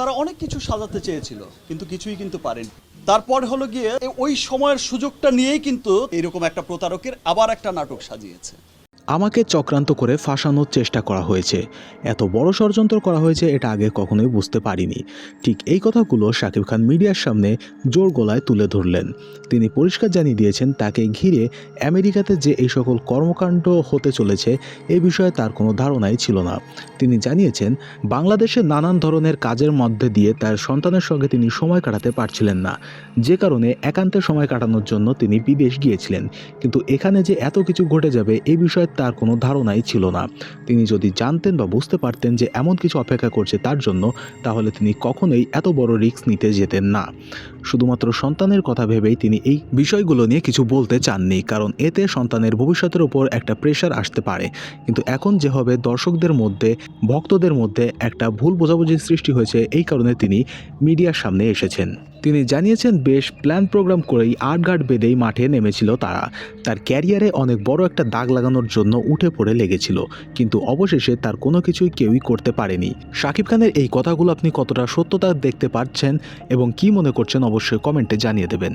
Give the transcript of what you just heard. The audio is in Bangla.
তারা অনেক কিছু সাজাতে চেয়েছিল, কিন্তু কিছুই কিন্তু পারেন। তারপর হলো গিয়ে ওই সময়ের সুযোগটা নিয়েই কিন্তু এরকম একটা প্রতারকের আবার একটা নাটক সাজিয়েছে। আমাকে চক্রান্ত করে ফাঁসানোর চেষ্টা করা হয়েছে। এত বড় ষড়যন্ত্র করা হয়েছে এটা আগে কখনোই বুঝতে পারিনি। ঠিক এই কথাগুলো শাকিব খান মিডিয়ার সামনে জোর গলায় তুলে ধরলেন। তিনি পরিষ্কার জানিয়ে দিয়েছেন, তাকে ঘিরে আমেরিকাতে যে এই সকল কর্মকাণ্ড হতে চলেছে, এ বিষয়ে তার কোনো ধারণাই ছিল না। তিনি জানিয়েছেন, বাংলাদেশে নানান ধরনের কাজের মধ্যে দিয়ে তার সন্তানের সঙ্গে তিনি সময় কাটাতে পারছিলেন না। যে কারণে একান্তে সময় কাটানোর জন্য তিনি বিদেশ গিয়েছিলেন। কিন্তু এখানে যে এত কিছু ঘটে যাবে, এ বিষয়ে তার কোনো ধারণাই ছিল না। তিনি যদি জানতেন বা বুঝতে পারতেন যে এমন কিছু অপেক্ষা করছে তার জন্য, তাহলে তিনি কখনোই এত বড় রিস্ক নিতে যেতেন না। শুধুমাত্র সন্তানের কথা ভেবেই তিনি এই বিষয়গুলো নিয়ে কিছু বলতে চাননি, কারণ এতে সন্তানের ভবিষ্যতের উপর একটা প্রেশার আসতে পারে। কিন্তু এখন যে হবে দর্শকদের মধ্যে, ভক্তদের মধ্যে একটা ভুল বোঝাবুঝির সৃষ্টি হয়েছে, এই কারণে তিনি মিডিয়ার সামনে এসেছেন। তিনি জানিয়েছেন বেশ প্ল্যান প্রোগ্রাম করেই আটঘাট বেঁধেই মাঠে নেমেছিল তারা। তার ক্যারিয়ারে অনেক বড় একটা দাগ লাগানোর জন্য উঠে পড়ে লেগেছিল, কিন্তু অবশেষে তার কোনো কিছুই কেউই করতে পারেনি। শাকিব খানের এই কথাগুলো আপনি কতটা সত্যতা দেখতে পাচ্ছেন এবং কি মনে করছেন অবশ্যই কমেন্টে জানিয়ে দেবেন।